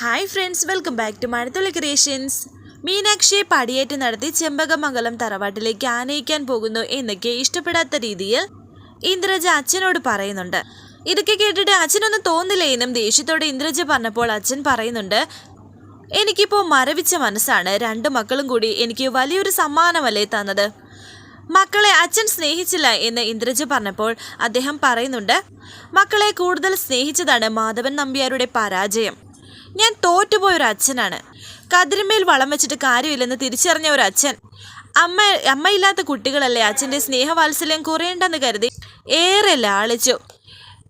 Hi friends welcome back to Mazhathulli creations മീനാക്ഷിയെ പടിയേറ്റ് നടത്തി ചെമ്പകമംഗലം തറവാട്ടിലേക്ക് ആനയിക്കാൻ പോകുന്നു എന്നൊക്കെ ഇഷ്ടപ്പെടാത്ത രീതിയിൽ ഇന്ദ്രജ അച്ഛനോട് പറയുന്നുണ്ട്. ഇതൊക്കെ കേട്ടിട്ട് അച്ഛനൊന്നും തോന്നില്ല എന്നും ദേഷ്യത്തോടെ ഇന്ദ്രജ പറഞ്ഞപ്പോൾ അച്ഛൻ പറയുന്നുണ്ട് എനിക്കിപ്പോൾ മരവിച്ച മനസ്സാണ്. രണ്ട് മക്കളും കൂടി എനിക്ക് വലിയൊരു സമ്മാനമല്ലേ തന്നത്? മക്കളെ അച്ഛൻ സ്നേഹിച്ചില്ല എന്ന് ഇന്ദ്രജ പറഞ്ഞപ്പോൾ അദ്ദേഹം പറയുന്നുണ്ട് മക്കളെ കൂടുതൽ സ്നേഹിച്ചതാണ് മാധവൻ നമ്പ്യാരുടെ പരാജയം. ഞാൻ തോറ്റുപോയ ഒരു അച്ഛനാണ്. കതിരിമേൽ വളം വെച്ചിട്ട് കാര്യമില്ലെന്ന് തിരിച്ചറിഞ്ഞ ഒരു അച്ഛൻ. അമ്മ അമ്മയില്ലാത്ത കുട്ടികളല്ലേ അച്ഛന്റെ സ്നേഹവാത്സല്യം കുറയേണ്ടെന്ന് കരുതി ഏറെ ലാളിച്ചു.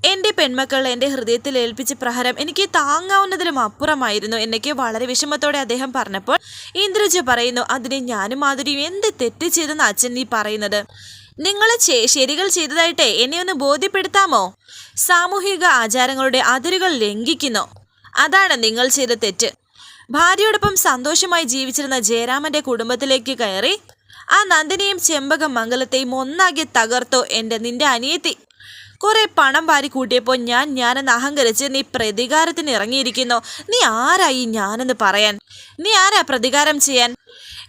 എന്റെ പെൺമക്കൾ എന്റെ ഹൃദയത്തിൽ ഏൽപ്പിച്ച പ്രഹരം എനിക്ക് താങ്ങാവുന്നതിലും അപ്പുറമായിരുന്നു. എന്നൊക്കെ വളരെ വിഷമത്തോടെ അദ്ദേഹം പറഞ്ഞപ്പോൾ ഇന്ദ്രജ പറയുന്നു അതിനെ ഞാനും മാധുരിയും എന്ത് തെറ്റ് ചെയ്തെന്ന് അച്ഛൻ നീ പറയുന്നത്? നിങ്ങൾ ശരികൾ ചെയ്തതായിട്ട് എന്നെ ഒന്ന് ബോധ്യപ്പെടുത്താമോ? സാമൂഹിക ആചാരങ്ങളുടെ അതിരുകൾ ലംഘിക്കുന്നു. അതാണ് നിങ്ങൾ ചെയ്ത തെറ്റ്. ഭാര്യയോടൊപ്പം സന്തോഷമായി ജീവിച്ചിരുന്ന ജയരാമന്റെ കുടുംബത്തിലേക്ക് കയറി ആ നന്ദിനിയും ചെമ്പകം മംഗലത്തെയും ഒന്നാകെ തകർത്തോ എന്റെ നിന്റെ അനിയത്തി. കുറെ പണം വാരി കൂട്ടിയപ്പോൾ ഞാൻ ഞാനെന്ന് അഹങ്കരിച്ച് നീ പ്രതികാരത്തിന് ഇറങ്ങിയിരിക്കുന്നു. നീ ആരായി ഞാനെന്ന് പറയാൻ? നീ ആരാ പ്രതികാരം ചെയ്യാൻ?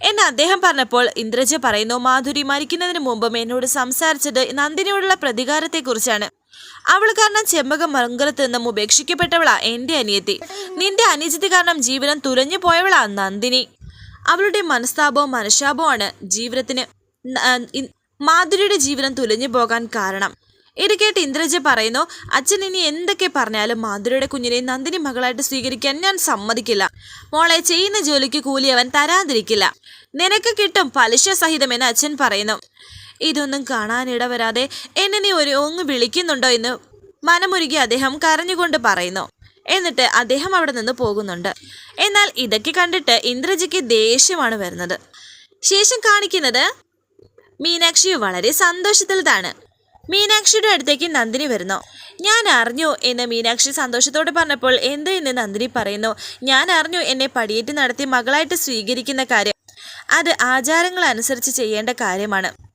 എന്ന് അദ്ദേഹം പറഞ്ഞപ്പോൾ ഇന്ദ്രജ പറയുന്നു മാധുരി മരിക്കുന്നതിന് മുമ്പും എന്നോട് സംസാരിച്ചത് നന്ദിനിയോടുള്ള പ്രതികാരത്തെക്കുറിച്ചാണ്. അവൾ കാരണം ചെമ്പകം മംഗലത്ത് നിന്നും ഉപേക്ഷിക്കപ്പെട്ടവളാ എന്റെ അനിയത്തി. നിന്റെ അനിയത്തി കാരണം ജീവനം തുലഞ്ഞു പോയവളാ നന്ദിനി. അവളുടെ മനസ്താപവും മനഃശാപവുമാണ് ജീവിതത്തിന് മാധുരിയുടെ ജീവനം തുലഞ്ഞു പോകാൻ കാരണം. ഇത് കേട്ട് ഇന്ദ്രജ പറയുന്നു അച്ഛൻ ഇനി എന്തൊക്കെ പറഞ്ഞാലും മാധുരിയുടെ കുഞ്ഞിനെ നന്ദിനി മകളായിട്ട് സ്വീകരിക്കാൻ ഞാൻ സമ്മതിക്കില്ല. മോളെ ചെയ്യുന്ന ജോലിക്ക് കൂലി അവൻ തരാതിരിക്കില്ല. നിനക്ക് കിട്ടും പലിശ സഹിതമെന്ന് അച്ഛൻ പറയുന്നു. ഇതൊന്നും കാണാനിട വരാതെ എന്നെ നീ ഒരു ഒന്ന് വിളിക്കുന്നുണ്ടോ എന്ന് മനമുരുകി അദ്ദേഹം കരഞ്ഞുകൊണ്ട് പറയുന്നു. എന്നിട്ട് അദ്ദേഹം അവിടെ നിന്ന് പോകുന്നുണ്ട്. എന്നാൽ ഇതൊക്കെ കണ്ടിട്ട് ഇന്ദ്രജിക്ക് ദേഷ്യമാണ് വരുന്നത്. ശേഷം കാണിക്കുന്നത് മീനാക്ഷി വളരെ സന്തോഷത്തിലാണ് മീനാക്ഷിയുടെ അടുത്തേക്ക് നന്ദിനി വരുന്നു. ഞാൻ അറിഞ്ഞു എന്ന് മീനാക്ഷി സന്തോഷത്തോടെ പറഞ്ഞപ്പോൾ എന്ത് എന്ന് നന്ദിനി പറയുന്നു. ഞാൻ അറിഞ്ഞു എന്നെ പടിയേറ്റ് നടത്തി മകളായിട്ട് സ്വീകരിക്കുന്ന കാര്യം. അത് ആചാരങ്ങൾ അനുസരിച്ച് ചെയ്യേണ്ട കാര്യമാണ്.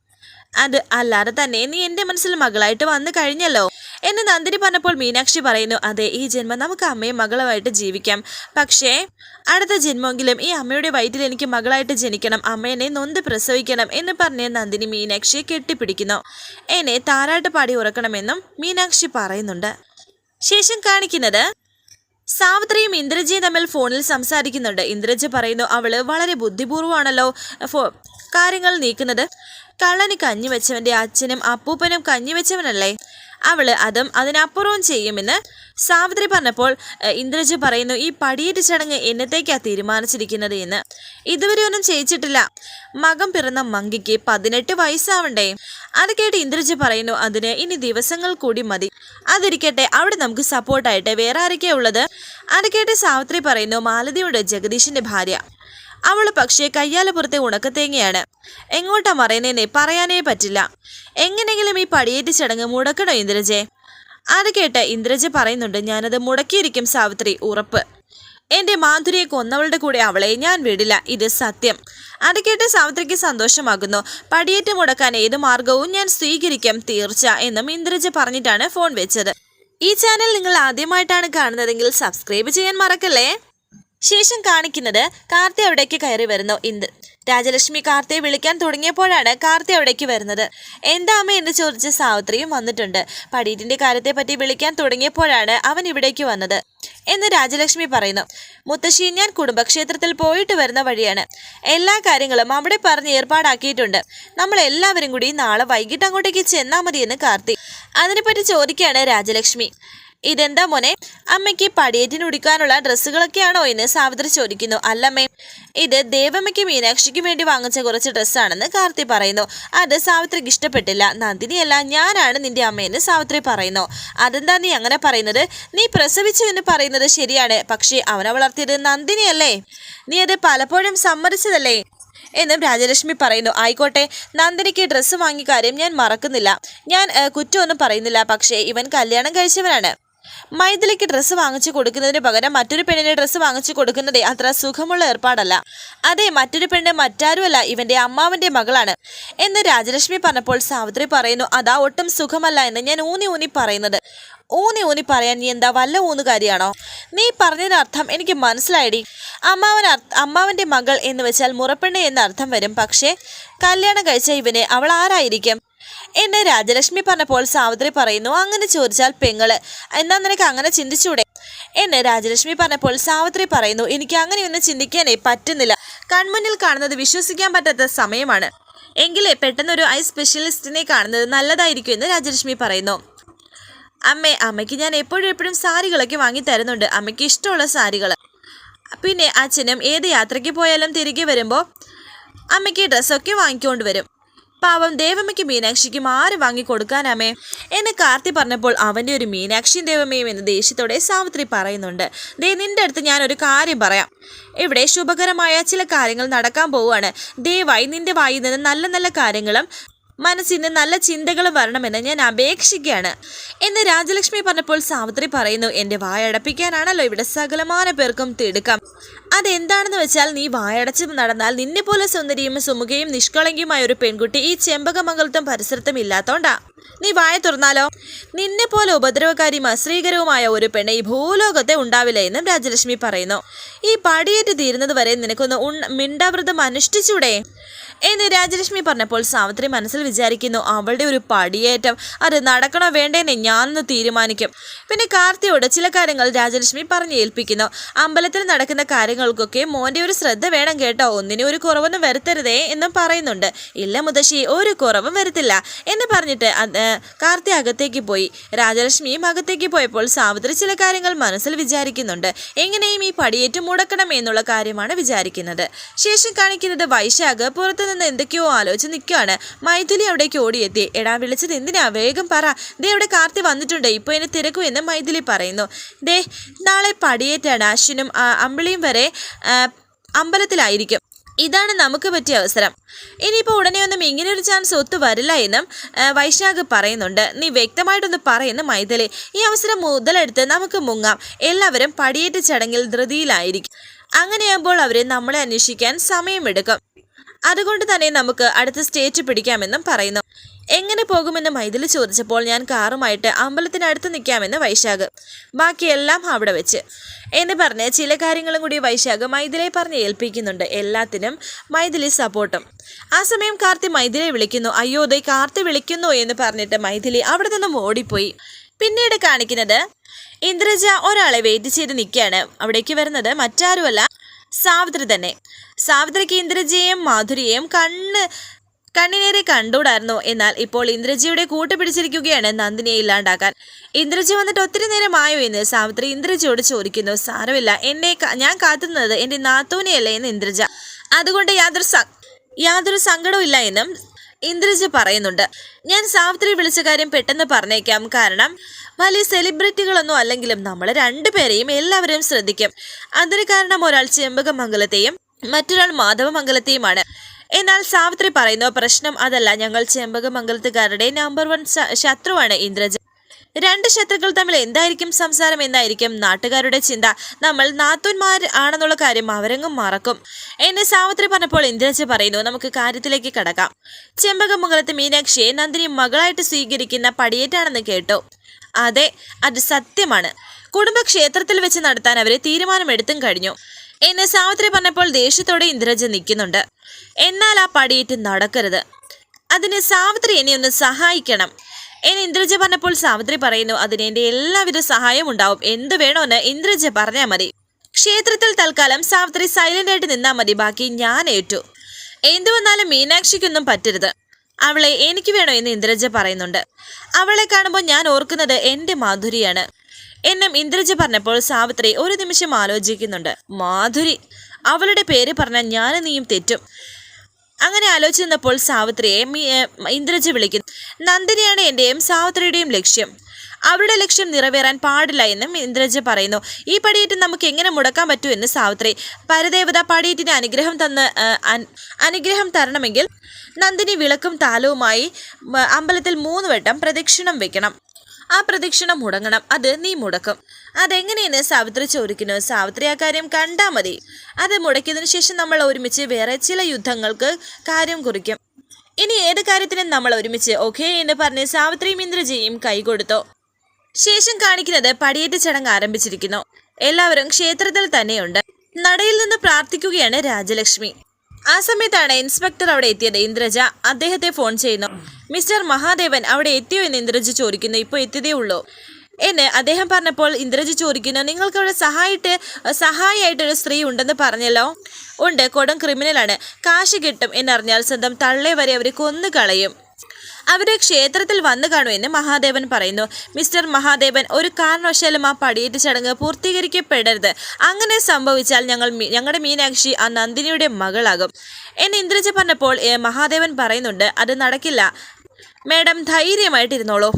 അത് അല്ലാതെ തന്നെ നീ എന്റെ മനസ്സിൽ മകളായിട്ട് വന്നു കഴിഞ്ഞല്ലോ. എന്ന് നന്ദിനി പറഞ്ഞപ്പോൾ മീനാക്ഷി പറയുന്നു അതെ ഈ ജന്മം നമുക്ക് അമ്മയും മകളുമായിട്ട് ജീവിക്കാം. പക്ഷേ അടുത്ത ജന്മമെങ്കിലും ഈ അമ്മയുടെ വയറ്റിൽ എനിക്ക് മകളായിട്ട് ജനിക്കണം. അമ്മേനെ നൊന്ത് പ്രസവിക്കണം എന്ന് പറഞ്ഞ് നന്ദിനി മീനാക്ഷിയെ കെട്ടിപ്പിടിക്കുന്നു. എന്നെ താരാട്ട് പാടി ഉറക്കണമെന്നും മീനാക്ഷി പറയുന്നുണ്ട്. ശേഷം കാണിക്കുന്നത് സാവിത്രിയും ഇന്ദ്രജിയും തമ്മിൽ ഫോണിൽ സംസാരിക്കുന്നുണ്ട്. ഇന്ദ്രജ പറയുന്നു അവൾ വളരെ ബുദ്ധിപൂർവമാണല്ലോ. കാര്യങ്ങൾ നീക്കുന്നത്. കള്ളന് കഞ്ഞി വെച്ചവന്റെ അച്ഛനും അപ്പൂപ്പനും കഞ്ഞി വെച്ചവനല്ലേ? അവൾ അതും അതിനപ്പുറവും ചെയ്യുമെന്ന് സാവിത്രി പറഞ്ഞപ്പോൾ ഇന്ദ്രജി പറയുന്നു ഈ പടിയേറ്റ് ചടങ്ങ് എന്നത്തേക്കാ തീരുമാനിച്ചിരിക്കുന്നത് എന്ന്. ഇതുവരെ ഒന്നും ചെയ്യിച്ചിട്ടില്ല. മകം പിറന്ന മങ്കിക്ക് പതിനെട്ട് വയസ്സാവണ്ടേ? അത് കേട്ട് ഇന്ദ്രജ പറയുന്നു അതിന് ഇനി ദിവസങ്ങൾ കൂടി മതി. അതിരിക്കട്ടെ അവിടെ നമുക്ക് സപ്പോർട്ടായിട്ട് വേറെ ആരൊക്കെയാ ഉള്ളത്? അത് കേട്ട് സാവിത്രി പറയുന്നു മാലതിയുടെ ജഗദീഷിന്റെ ഭാര്യ. അവൾ പക്ഷേ കയ്യാലപ്പുറത്തെ ഉണക്കത്തേങ്ങയാണ്. എങ്ങോട്ടാ മറയുന്നേനെ പറയാനേ പറ്റില്ല. എങ്ങനെങ്കിലും ഈ പടിയേറ്റ് ചടങ്ങ് മുടക്കണോ ഇന്ദ്രജെ? അത് കേട്ട് ഇന്ദ്രജ പറയുന്നുണ്ട് ഞാനത് മുടക്കിയിരിക്കും സാവിത്രി ഉറപ്പ്. എന്റെ മാധുരിയെ കൊന്നവളുടെ കൂടെ അവളെ ഞാൻ വിടില്ല ഇത് സത്യം. അത് കേട്ട് സാവിത്രിക്ക് സന്തോഷമാകുന്നു. പടിയേറ്റ് മുടക്കാൻ ഏത് മാർഗവും ഞാൻ സ്വീകരിക്കാം തീർച്ച എന്നും ഇന്ദ്രജ പറഞ്ഞിട്ടാണ് ഫോൺ വെച്ചത്. ഈ ചാനൽ നിങ്ങൾ ആദ്യമായിട്ടാണ് കാണുന്നതെങ്കിൽ സബ്സ്ക്രൈബ് ചെയ്യാൻ മറക്കല്ലേ? ശേഷം കാണിക്കുന്നത് കാർത്തി അവിടേക്ക് കയറി വരുന്നു ഇന്ദ്ര രാജലക്ഷ്മി കാർത്തിയെ വിളിക്കാൻ തുടങ്ങിയപ്പോഴാണ് കാർത്തി അവിടേക്ക് വരുന്നത്. എന്താ അമ്മ എന്ന് ചോദിച്ച സാവിത്രിയും വന്നിട്ടുണ്ട്. പടീറ്റിന്റെ കാര്യത്തെപ്പറ്റി വിളിക്കാൻ തുടങ്ങിയപ്പോഴാണ് അവൻ ഇവിടേക്ക് വന്നത് എന്ന് രാജലക്ഷ്മി പറയുന്നു. മുത്തശ്ശി ഞാൻ കുടുംബക്ഷേത്രത്തിൽ പോയിട്ട് വരുന്ന വഴിയാണ്. എല്ലാ കാര്യങ്ങളും അവിടെ പറഞ്ഞ് ഏർപ്പാടാക്കിയിട്ടുണ്ട്. നമ്മൾ എല്ലാവരും കൂടി നാളെ വൈകിട്ട് അങ്ങോട്ടേക്ക് ചെന്നാൽ മതിയെന്ന് കാർത്തി. അതിനെപ്പറ്റി ചോദിക്കുകയാണ് രാജലക്ഷ്മി. ഇതെന്താ മോനെ? അമ്മയ്ക്ക് പടിയേറ്റിന് ഉടുക്കാനുള്ള ഡ്രസ്സുകളൊക്കെയാണോ എന്ന് സാവിത്രി ചോദിക്കുന്നു. അല്ലമ്മേ ഇത് ദേവമ്മയ്ക്ക് മീനാക്ഷിക്ക് വേണ്ടി വാങ്ങിച്ച കുറച്ച് ഡ്രസ്സാണെന്ന് കാർത്തി പറയുന്നു. അത് സാവിത്രിക്ക് ഇഷ്ടപ്പെട്ടില്ല. നന്ദിനിയല്ല ഞാനാണ് നിന്റെ അമ്മയെന്ന് സാവിത്രി പറയുന്നു. അതെന്താ നീ അങ്ങനെ പറയുന്നത്? നീ പ്രസവിച്ചു എന്ന് പറയുന്നത് ശരിയാണ് പക്ഷേ അവനെ വളർത്തിയത് നന്ദിനിയല്ലേ? നീ അത് പലപ്പോഴും സമ്മതിച്ചതല്ലേ? എന്നും രാജലക്ഷ്മി പറയുന്നു. ആയിക്കോട്ടെ നന്ദിനിക്ക് ഡ്രസ്സ് വാങ്ങിയ ഞാൻ മറക്കുന്നില്ല. ഞാൻ കുറ്റമൊന്നും പറയുന്നില്ല പക്ഷേ ഇവൻ കല്യാണം കഴിച്ചവനാണ്. മൈഥിലിക്ക് ഡ്രസ്സ് വാങ്ങിച്ചു കൊടുക്കുന്നതിന് പകരം മറ്റൊരു പെണ്ണിന് ഡ്രസ്സ് വാങ്ങിച്ചു കൊടുക്കുന്നതേ അത്ര സുഖമുള്ള ഏർപ്പാടല്ല. അതെ മറ്റൊരു പെണ്ണ് മറ്റാരുമല്ല ഇവന്റെ അമ്മാവന്റെ മകളാണ് എന്ന് രാജലക്ഷ്മി പറഞ്ഞപ്പോൾ സാവിത്രി പറയുന്നു അതാ ഒട്ടും സുഖമല്ല എന്ന് ഞാൻ ഊന്നി ഊന്നി പറയുന്നത്. ഊന്നി ഊന്നി പറയാൻ നീ എന്താ വല്ല ഊന്നുകാരിയാണോ? നീ പറഞ്ഞതിന് അർത്ഥം എനിക്ക് മനസ്സിലായിടി. അമ്മാവൻ അമ്മാവന്റെ മകൾ എന്ന് വെച്ചാൽ മുറപ്പെണ്ണ് എന്ന അർത്ഥം വരും. പക്ഷേ കല്യാണം കഴിച്ച ഇവനെ അവൾ ആരായിരിക്കും? എന്നെ രാജലക്ഷ്മി പറഞ്ഞപ്പോൾ സാവിത്രി പറയുന്നു അങ്ങനെ ചോദിച്ചാൽ പെങ്ങൾ. എന്നാ നിനക്ക് അങ്ങനെ ചിന്തിച്ചൂടെ? എന്നെ രാജലക്ഷ്മി പറഞ്ഞപ്പോൾ സാവിത്രി പറയുന്നു എനിക്ക് അങ്ങനെ അങ്ങനെയൊന്നും ചിന്തിക്കാനേ പറ്റുന്നില്ല. കൺമുന്നിൽ കാണുന്നത് വിശ്വസിക്കാൻ പറ്റാത്ത സമയമാണ്. എങ്കിലേ പെട്ടെന്നൊരു ഐ സ്പെഷ്യലിസ്റ്റിനെ കാണുന്നത് നല്ലതായിരിക്കും എന്ന് രാജലക്ഷ്മി പറയുന്നു. അമ്മേ അമ്മയ്ക്ക് ഞാൻ എപ്പോഴും എപ്പോഴും സാരികളൊക്കെ വാങ്ങി തരുന്നുണ്ട്. അമ്മയ്ക്ക് ഇഷ്ടമുള്ള സാരികൾ പിന്നെ അച്ഛനും ഏത് യാത്രയ്ക്ക് പോയാലും തിരികെ വരുമ്പോൾ അമ്മയ്ക്ക് ഡ്രസ്സൊക്കെ വാങ്ങിക്കൊണ്ട് വരും. പാവം ദേവമ്മയ്ക്ക് മീനാക്ഷിക്കും ആര് വാങ്ങി കൊടുക്കാനാമേ എന്ന് കാർത്തി പറഞ്ഞപ്പോൾ അവന്റെ ഒരു മീനാക്ഷിയും ദേവമ്മയും എന്ന് ദേഷ്യത്തോടെ സാവിത്രി പറയുന്നുണ്ട്. ദേ നിന്റെ അടുത്ത് ഞാനൊരു കാര്യം പറയാം. ഇവിടെ ശുഭകരമായ ചില കാര്യങ്ങൾ നടക്കാൻ പോവുകയാണ്. ദയവായി നിന്റെ വായിൽ നിന്ന് നല്ല നല്ല കാര്യങ്ങളും മനസ്സിന് നല്ല ചിന്തകൾ വരണമെന്ന് ഞാൻ അപേക്ഷിക്കുകയാണ്. എന്ന് രാജലക്ഷ്മി പറഞ്ഞപ്പോൾ സാവിത്രി പറയുന്നു എന്റെ വായടപ്പിക്കാനാണല്ലോ ഇവിടെ സകലമാന പേർക്കും തിടുക്കം. അതെന്താണെന്ന് വെച്ചാൽ നീ വായടച്ച് നടന്നാൽ നിന്നെ പോലെ സുന്ദരിയും സുമുഖയും നിഷ്കളങ്കിയുമായ ഒരു പെൺകുട്ടി ഈ ചെമ്പകമംഗലത്തും പരിസരത്തും ഇല്ലാത്തോണ്ടാ. നീ വായ തുറന്നാലോ? നിന്നെ പോലെ ഉപദ്രവകാരിയും അശ്രീകരവുമായ ഒരു പെണ്ണ് ഈ ഭൂലോകത്തെ ഉണ്ടാവില്ല എന്നും രാജലക്ഷ്മി പറയുന്നു. ഈ പടിയേറ്റ് തീരുന്നത് വരെ നിനക്കൊന്ന് ഉൺ മിണ്ടാവൃതം അനുഷ്ഠിച്ചൂടെ? എന്ന് രാജലക്ഷ്മി പറഞ്ഞപ്പോൾ സാവിത്രി മനസ്സിൽ വിചാരിക്കുന്നു അവളുടെ ഒരു പടിയേറ്റം. അത് നടക്കണോ വേണ്ടേന്ന് ഞാനൊന്ന് തീരുമാനിക്കും. പിന്നെ കാർത്തിയോട് ചില കാര്യങ്ങൾ രാജലക്ഷ്മി പറഞ്ഞു ഏൽപ്പിക്കുന്നു. അമ്പലത്തിൽ നടക്കുന്ന കാര്യങ്ങൾക്കൊക്കെ മോന്റെ ഒരു ശ്രദ്ധ വേണം കേട്ടോ. ഒന്നിനും ഒരു കുറവൊന്നും വരുത്തരുതേ എന്നും പറയുന്നുണ്ട്. ഇല്ല മുതശ്ശി ഒരു കുറവും വരുത്തില്ല എന്ന് പറഞ്ഞിട്ട് കാർത്തി അകത്തേക്ക് പോയി. രാജലക്ഷ്മിയും അകത്തേക്ക് പോയപ്പോൾ സാവിത്രി ചില കാര്യങ്ങൾ മനസ്സിൽ വിചാരിക്കുന്നുണ്ട്. എങ്ങനെയും ഈ പടിയേറ്റം മുടക്കണം എന്നുള്ള കാര്യമാണ് വിചാരിക്കുന്നത്. ശേഷം കാണിക്കുന്നത് വൈശാഖ് പുറത്തു നിന്ന് എന്തൊക്കെയോ ആലോചിച്ച് നിൽക്കുകയാണ്. മൈഥിലി അവിടേക്ക് ഓടിയെത്തി. എടാ വിളിച്ചത് എന്തിനാ? വേഗം പറ. ദേ അവിടെ കാർത്തി വന്നിട്ടുണ്ട്. ഇപ്പോൾ എന്നെ തിരക്കൂ എന്ന് മൈഥിലി പറയുന്നു. ദേ നാളെ പടിയേറ്റാണ് അശ്വിനും അമ്പിളിയും വരെ അമ്പലത്തിലായിരിക്കും. ഇതാണ് നമുക്ക് പറ്റിയ അവസരം. ഇനിയിപ്പോൾ ഉടനെ ഒന്നും ഇങ്ങനെ ഒരു ചാൻസ് ഒത്തു വരില്ല എന്നും വൈശാഖ് പറയുന്നുണ്ട്. നീ വ്യക്തമായിട്ടൊന്ന് പറയുന്ന മൈഥിലി. ഈ അവസരം മുതലെടുത്ത് നമുക്ക് മുങ്ങാം. എല്ലാവരും പടിയേറ്റ ചടങ്ങിൽ ധൃതിയിലായിരിക്കും. അങ്ങനെയാകുമ്പോൾ അവരെ നമ്മളെ അന്വേഷിക്കാൻ സമയമെടുക്കും. അതുകൊണ്ട് തന്നെ നമുക്ക് അടുത്ത സ്റ്റേറ്റ് പിടിക്കാമെന്നും പറയുന്നു. എങ്ങനെ പോകുമെന്ന് മൈഥിലി ചോദിച്ചപ്പോൾ ഞാൻ കാറുമായിട്ട് അമ്പലത്തിനടുത്ത് നിൽക്കാമെന്ന് വൈശാഖ്. ബാക്കിയെല്ലാം അവിടെ വെച്ച്. എന്ന് പറഞ്ഞ് ചില കാര്യങ്ങളും കൂടി വൈശാഖ് മൈഥിലെ പറഞ്ഞ് ഏൽപ്പിക്കുന്നുണ്ട്. എല്ലാത്തിനും മൈഥിലി സപ്പോർട്ടും. ആ സമയം കാർത്തി മൈഥിലെ വിളിക്കുന്നു. അയ്യോ ദൈ കാർത്തി വിളിക്കുന്നു എന്ന് പറഞ്ഞിട്ട് മൈഥിലി അവിടെ നിന്നും ഓടിപ്പോയി. പിന്നീട് കാണിക്കുന്നത് ഇന്ദ്രജ ഒരാളെ വെയിറ്റ് ചെയ്ത് നിൽക്കുകയാണ്. അവിടേക്ക് വരുന്നത് മറ്റാരുമല്ല. സാവിത്രി തന്നെ. സാവിത്രിക്ക് ഇന്ദ്രജിയെയും മാധുരിയെയും കണ്ണ് കണ്ണിനേരെ കണ്ടൂടായിരുന്നു എന്നാൽ ഇപ്പോൾ ഇന്ദ്രജിയുടെ കൂട്ടുപിടിച്ചിരിക്കുകയാണ് നന്ദിനിയെ ഇല്ലാണ്ടാക്കാൻ. ഇന്ദ്രജി വന്നിട്ട് ഒത്തിരി നേരമായോ എന്ന് സാവിത്രി ഇന്ദ്രജിയോട് ചോദിക്കുന്നു. സാരമില്ല എന്നെ ഞാൻ കാത്തുന്നത് എന്റെ നാത്തൂനെയല്ലേ എന്ന് ഇന്ദ്രജ. അതുകൊണ്ട് യാതൊരു യാതൊരു സങ്കടവും ഇല്ല എന്നും ഇന്ദ്രജ പറയുന്നുണ്ട്. ഞാൻ സാവിത്രി വിളിച്ച കാര്യം പെട്ടെന്ന് പറഞ്ഞേക്കാം. കാരണം വലിയ സെലിബ്രിറ്റികളൊന്നും അല്ലെങ്കിലും നമ്മൾ രണ്ടുപേരെയും എല്ലാവരെയും ശ്രദ്ധിക്കും. അതിന് കാരണം ഒരാൾ ചെമ്പകമംഗലത്തെയും മറ്റൊരാൾ മാധവമംഗലത്തെയുമാണ്. എന്നാൽ സാവിത്രി പറയുന്നു പ്രശ്നം അതല്ല. ഞങ്ങൾ ചെമ്പകമംഗലത്തുകാരുടെ നമ്പർ വൺ ശത്രുവാണ് ഇന്ദ്രജ. രണ്ട് ശത്രുക്കൾ തമ്മിൽ എന്തായിരിക്കും സംസാരം എന്നായിരിക്കും നാട്ടുകാരുടെ ചിന്ത. നമ്മൾ നാത്തൂന്മാർ ആണെന്നുള്ള കാര്യം അവരങ്ങും മറക്കും. എന്നെ സാവത്രി പറഞ്ഞപ്പോൾ ഇന്ദ്രജ പറയുന്നു നമുക്ക് കാര്യത്തിലേക്ക് കടക്കാം. ചെമ്പകമംഗലത്ത് മീനാക്ഷിയെ നന്ദിനി മകളായിട്ട് സ്വീകരിക്കുന്ന പടിയേറ്റാണെന്ന് കേട്ടു. അതെ അത് സത്യമാണ്. കുടുംബക്ഷേത്രത്തിൽ വെച്ച് നടത്താൻ അവരെ തീരുമാനമെടുത്തും കഴിഞ്ഞു. എന്നെ സാവിത്രി പറഞ്ഞപ്പോൾ ദേഷ്യത്തോടെ ഇന്ദ്രജ നിൽക്കുന്നുണ്ട്. എന്നാൽ ആ പടിയേറ്റ് നടക്കരുത്. അതിന് സാവിത്രി എന്നെ ഒന്ന് സഹായിക്കണം. എന്നെ ഇന്ദ്രജ പറഞ്ഞപ്പോൾ സാവിത്രി പറയുന്നു അതിന് എന്റെ എല്ലാവിധ സഹായവും ഉണ്ടാവും. എന്ത് വേണോന്ന് ഇന്ദ്രജ പറഞ്ഞാൽ മതി. ക്ഷേത്രത്തിൽ തൽക്കാലം സാവിത്രി സൈലന്റ് ആയിട്ട് നിന്നാൽ മതി. ബാക്കി ഞാൻ ഏറ്റു. എന്തു വന്നാലും മീനാക്ഷിക്കൊന്നും പറ്റരുത്. അവളെ എനിക്ക് വേണോ എന്ന് ഇന്ദ്രജ പറയുന്നുണ്ട്. അവളെ കാണുമ്പോൾ ഞാൻ ഓർക്കുന്നത് എന്റെ മാധുരിയാണ്. എന്നും ഇന്ദ്രജ പറഞ്ഞപ്പോൾ സാവിത്രി ഒരു നിമിഷം ആലോചിക്കുന്നുണ്ട്. മാധുരി അവളുടെ പേര് പറഞ്ഞാൽ ഞാനും നീയും തെറ്റും. അങ്ങനെ ആലോചിച്ച് നിന്നപ്പോൾ സാവിത്രിയെ ഇന്ദ്രജ വിളിക്കുന്നു. നന്ദിനിയാണ് എന്റെയും സാവിത്രിയുടെയും ലക്ഷ്യം. അവരുടെ ലക്ഷ്യം നിറവേറാൻ പാടില്ല എന്നും ഇന്ദ്രജ പറയുന്നു. ഈ പടിയേറ്റ് നമുക്ക് എങ്ങനെ മുടക്കാൻ പറ്റൂ എന്ന് സാവിത്രി പരദേവത പടിയേറ്റിന് അനുഗ്രഹം തന്ന് അനുഗ്രഹം തരണമെങ്കിൽ നന്ദിനി വിളക്കും താലവുമായി അമ്പലത്തിൽ മൂന്ന് വട്ടം പ്രദക്ഷിണം വെക്കണം. ആ പ്രദക്ഷിണം മുടങ്ങണം. അത് നീ മുടക്കും. അതെങ്ങനെയെന്ന് സാവിത്രി ചോദിക്കുന്നു. സാവിത്രി ആ കാര്യം കണ്ടാൽ മതി. അത് മുടക്കിയതിനു ശേഷം നമ്മൾ ഒരുമിച്ച് വേറെ ചില യുദ്ധങ്ങൾക്ക് കാര്യം കുറിക്കും. ഇനി ഏത് കാര്യത്തിനും നമ്മൾ ഒരുമിച്ച് ഓക്കെ എന്ന് പറഞ്ഞ് സാവിത്രിയും ഇന്ദ്രജിയും കൈകൊടുത്തു ശേഷം കാണിക്കുന്നത് പടിയേറ്റ് ചടങ്ങ് ആരംഭിച്ചിരിക്കുന്നു. എല്ലാവരും ക്ഷേത്രത്തിൽ തന്നെയുണ്ട്. നടയിൽ നിന്ന് പ്രാർത്ഥിക്കുകയാണ് രാജലക്ഷ്മി. ആ സമയത്താണ് ഇൻസ്പെക്ടർ അവിടെ എത്തിയത് ഇന്ദ്രജ. അദ്ദേഹത്തെ ഫോൺ ചെയ്യുന്നു. മിസ്റ്റർ മഹാദേവൻ അവിടെ എത്തിയോ എന്ന് ഇന്ദ്രജ ചോദിക്കുന്നു. ഇപ്പോൾ എത്തിയതേ ഉള്ളൂ. എന്ന് അദ്ദേഹം പറഞ്ഞപ്പോൾ ഇന്ദ്രജി ചോദിക്കുന്നു നിങ്ങൾക്ക് അവിടെ സഹായിട്ട് സഹായിയായിട്ടൊരു സ്ത്രീ ഉണ്ടെന്ന് പറഞ്ഞല്ലോ? ഉണ്ട് കൊടും ക്രിമിനലാണ്. കാശ് കിട്ടും എന്നറിഞ്ഞാൽ സ്വന്തം തള്ളെ വരെ അവർ കൊന്നു കളയും. അവരെ ക്ഷേത്രത്തിൽ വന്നു കാണുമെന്ന് മഹാദേവൻ പറയുന്നു. മിസ്റ്റർ മഹാദേവൻ ഒരു കാരണവശാലും ആ പടിയേറ്റ് ചടങ്ങ് പൂർത്തീകരിക്കപ്പെടരുത്. അങ്ങനെ സംഭവിച്ചാൽ ഞങ്ങൾ ഞങ്ങളുടെ മീനാക്ഷി ആ നന്ദിനിയുടെ മകളാകും. എന്ന് ഇന്ദ്രജ പറഞ്ഞപ്പോൾ മഹാദേവൻ പറയുന്നുണ്ട് അത് നടക്കില്ല. മേഡം ധൈര്യമായിട്ടിരുന്നോളൂ.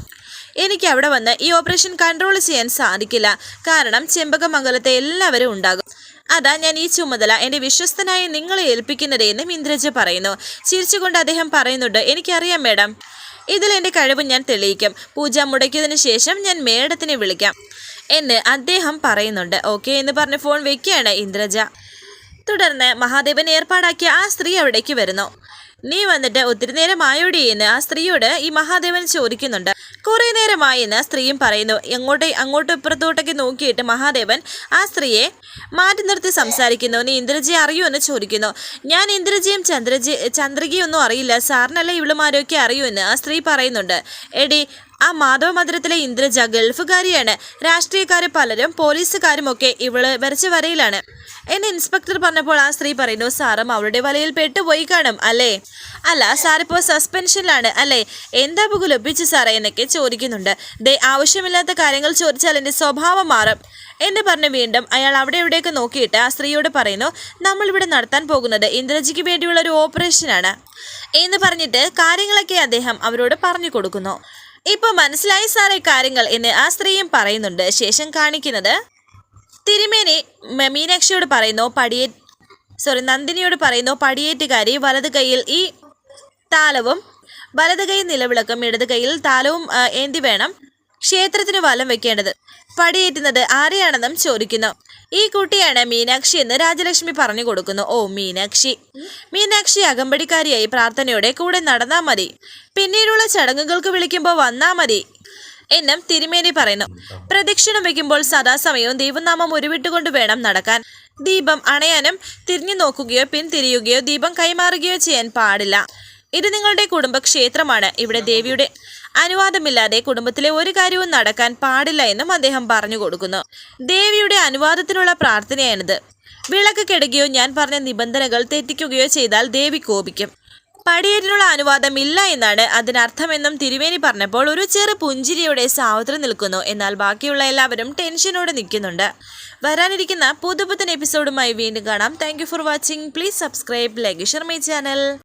എനിക്ക് അവിടെ വന്ന് ഈ ഓപ്പറേഷൻ കൺട്രോൾ ചെയ്യാൻ സാധിക്കില്ല. കാരണം ചെമ്പകമംഗലത്തെ എല്ലാവരും ഉണ്ടാകും. അതാ ഞാൻ ഈ ചുമതല എന്റെ വിശ്വസ്തനായ നിങ്ങളെ ഏൽപ്പിക്കുന്നത് എന്ന് ഇന്ദ്രജ പറയുന്നു. ചിരിച്ചുകൊണ്ട് അദ്ദേഹം പറയുന്നുണ്ട് എനിക്കറിയാം മേഡം. ഇതിൽ എന്റെ കഴിവ് ഞാൻ തെളിയിക്കും. പൂജ മുടക്കിയതിന് ശേഷം ഞാൻ മേഡത്തിനെ വിളിക്കാം. എന്ന് അദ്ദേഹം പറയുന്നുണ്ട്. ഓക്കെ എന്ന് പറഞ്ഞ് ഫോൺ വെക്കുകയാണ് ഇന്ദ്രജ. തുടർന്ന് മഹാദേവൻ ഏർപ്പാടാക്കിയ ആ സ്ത്രീ അവിടേക്ക് വരുന്നു. നീ വന്നിട്ട് ഒത്തിരി നേരമായോടി എന്ന് ആ സ്ത്രീയോട് ഈ മഹാദേവൻ ചോദിക്കുന്നുണ്ട്. കുറെ നേരമായി എന്ന് സ്ത്രീയും പറയുന്നു. എങ്ങോട്ടേ അങ്ങോട്ടും ഇപ്പുറത്തോട്ടൊക്കെ നോക്കിയിട്ട് മഹാദേവൻ ആ സ്ത്രീയെ മാറ്റി നിർത്തി സംസാരിക്കുന്നു. നീ ഇന്ദ്രജിയെ അറിയൂ എന്ന് ചോദിക്കുന്നു. ഞാൻ ഇന്ദ്രജിയും ചന്ദ്രജി ചന്ദ്രികയൊന്നും അറിയില്ല. സാറിനല്ല ഇവളുമാരൊക്കെ അറിയൂ എന്ന് ആ സ്ത്രീ പറയുന്നുണ്ട്. എടി ആ മാധവ മന്ദിരത്തിലെ ഇന്ദ്രജ ഗൾഫുകാരിയാണ്. രാഷ്ട്രീയക്കാർ പലരും പോലീസുകാരും ഒക്കെ ഇവൾ വരച്ച വരയിലാണ്. എന്നെ ഇൻസ്പെക്ടർ പറഞ്ഞപ്പോൾ ആ സ്ത്രീ പറയുന്നു സാറും അവളുടെ വലയിൽ പെട്ടുപോയി കാണും അല്ലേ? അല്ല സാറിപ്പോ സസ്പെൻഷനിലാണ് അല്ലേ? എന്താ പുക ലഭിച്ചു സാറേ എന്നൊക്കെ ചോദിക്കുന്നുണ്ട്. ദേ ആവശ്യമില്ലാത്ത കാര്യങ്ങൾ ചോദിച്ചാൽ എന്റെ സ്വഭാവം മാറും എന്ന് പറഞ്ഞ് വീണ്ടും അയാൾ അവിടെ ഇവിടെയൊക്കെ നോക്കിയിട്ട് ആ സ്ത്രീയോട് പറയുന്നു നമ്മളിവിടെ നടത്താൻ പോകുന്നത് ഇന്ദ്രജിക്ക് വേണ്ടിയുള്ള ഒരു ഓപ്പറേഷനാണ് എന്ന് പറഞ്ഞിട്ട് കാര്യങ്ങളൊക്കെ അദ്ദേഹം അവരോട് പറഞ്ഞു കൊടുക്കുന്നു. ഇപ്പൊ മനസ്സിലായി സാറേ കാര്യങ്ങൾ എന്ന് ആ സ്ത്രീയും പറയുന്നുണ്ട്. ശേഷം കാണിക്കുന്നത് തിരുമേനി മീനാക്ഷിയോട് പറയുന്നു പടിയേ സോറി നന്ദിനിയോട് പറയുന്നു പടിയേറ്റുകാരി വലത് കൈയിൽ ഈ താലവും വലത് കൈ നിലവിളക്കും ഇടത് കൈയിൽ താലവും ഏന്തി വേണം. ക്ഷേത്രത്തിന് വലം വെക്കേണ്ടത്. പടിയേറ്റുന്നത് ആരെയാണെന്നും ചോദിക്കുന്നു. ഈ കുട്ടിയാണ് മീനാക്ഷി എന്ന് രാജലക്ഷ്മി പറഞ്ഞു കൊടുക്കുന്നു. ഓ മീനാക്ഷി. മീനാക്ഷി അകമ്പടിക്കാരിയായി പ്രാർത്ഥനയോടെ കൂടെ നടന്നാൽ മതി. പിന്നീടുള്ള ചടങ്ങുകൾക്ക് വിളിക്കുമ്പോൾ വന്നാൽ മതി. എന്നും തിരുമേനി പറയുന്നു. പ്രദക്ഷിണം വയ്ക്കുമ്പോൾ സദാസമയവും ദൈവനാമം ഉരുവിട്ടുകൊണ്ട് വേണം നടക്കാൻ. ദീപം അണയാനും തിരിഞ്ഞു നോക്കുകയോ പിന്തിരിയുകയോ ദീപം കൈമാറുകയോ ചെയ്യാൻ പാടില്ല. ഇത് നിങ്ങളുടെ കുടുംബക്ഷേത്രമാണ്. ഇവിടെ ദേവിയുടെ അനുവാദമില്ലാതെ കുടുംബത്തിലെ ഒരു കാര്യവും നടക്കാൻ പാടില്ല എന്നും അദ്ദേഹം പറഞ്ഞു കൊടുക്കുന്നു. ദേവിയുടെ അനുവാദത്തിനുള്ള പ്രാർത്ഥനയാണിത്. വിളക്ക് കെടുകയോ ഞാൻ പറഞ്ഞ നിബന്ധനകൾ തെറ്റിക്കുകയോ ചെയ്താൽ ദേവി കോപിക്കും. പടിയേറ്റിനുള്ള അനുവാദം ഇല്ല എന്നാണ് അതിനർത്ഥമെന്നും തിരുവേനി പറഞ്ഞപ്പോൾ ഒരു ചെറു പുഞ്ചിരിയോടെ സാവത്രി നിൽക്കുന്നു. എന്നാൽ ബാക്കിയുള്ള എല്ലാവരും ടെൻഷനോടെ നിൽക്കുന്നുണ്ട്. വരാനിരിക്കുന്ന പുതുപുത്തൻ എപ്പിസോഡുമായി വീണ്ടും കാണാം. Thank for watching please subscribe like share my channel